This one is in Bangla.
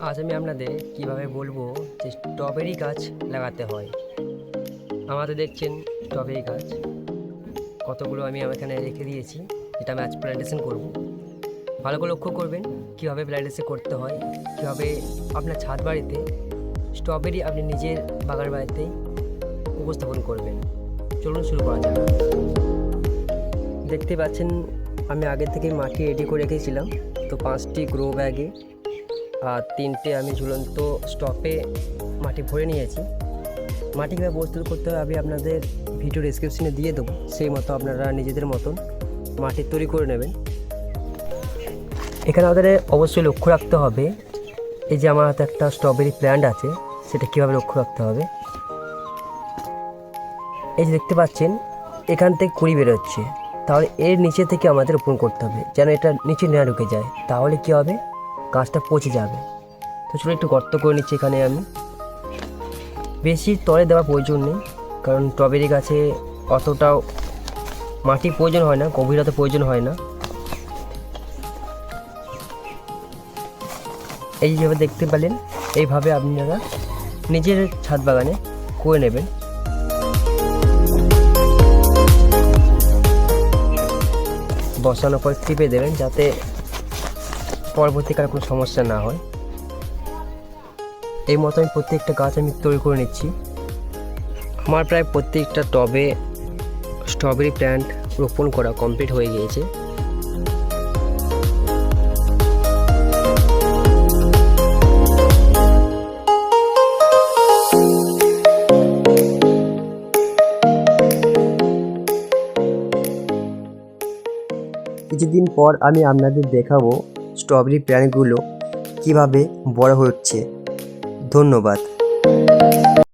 আজ আমি আপনাদের কীভাবে বলব যে স্ট্রবেরি গাছ লাগাতে হয়। আমাদের দেখছেন স্ট্রবেরি গাছ। কতগুলো আমি এখানে রেখে দিয়েছি, যেটা আমি আজ প্ল্যান্টেশন করব। ভালো করে লক্ষ্য করবেন কীভাবে প্ল্যান্টেশন করতে হয়, কীভাবে আপনার ছাদ বাড়িতে স্ট্রবেরি আপনি নিজের বাগান বাড়িতে উপস্থাপন করবেন। চলুন শুরু করা যাক। দেখতে পাচ্ছেন, আমি আগে থেকে মাটি রেডি করে রেখেছিলাম। তো পাঁচটি গ্রো ব্যাগে আর তিনটে আমি ঝুলন্ত স্টপে মাটি ভরে নিয়েছি। মাটি কীভাবে প্রস্তুত করতে হবে আমি আপনাদের ভিডিও ডিসক্রিপশনে দিয়ে দেবো। সেই মতো আপনারা নিজেদের মতন মাটি তৈরি করে নেবেন। এখানে আমাদের অবশ্যই লক্ষ্য রাখতে হবে, এই যে আমার হাতে একটা স্ট্রবেরি প্ল্যান্ট আছে, সেটা কীভাবে লক্ষ্য রাখতে হবে? এই যে দেখতে পাচ্ছেন, এখান থেকে কুড়ি বেরোচ্ছে। তাহলে এর নিচে থেকে আমাদের রোপণ করতে হবে, যেন এটা নিচে না ঢুকে যায়। তাহলে কী হবে? গাছটা পচে যাবে। তো চলো একটু গর্ত করে নিচ্ছি এখানে আমি। বেশি তলে দেওয়ার প্রয়োজন নেই, কারণ স্ট্রবেরি গাছে অতটাও মাটি প্রয়োজন হয় না গভীরতা প্রয়োজন হয় না। এই যেভাবে দেখতে পেলেন, এইভাবে আপনারা নিজের ছাদ বাগানে করে নেবেন। বসানোর পর টিপে দেবেন যাতে পরবর্তীকালে কোনো সমস্যা না হয়। এই মতো আমি প্রত্যেকটা গাছ আমি তৈরি করে নিচ্ছি। আমার প্রায় প্রত্যেকটা টবে স্ট্রবেরি প্ল্যান্ট রোপণ করা কমপ্লিট হয়ে গিয়েছে। কিছুদিন পর আমি আপনাদের দেখাবো স্ট্রবেরি প্ল্যান্টগুলো কীভাবে বড় হচ্ছে? ধন্যবাদ।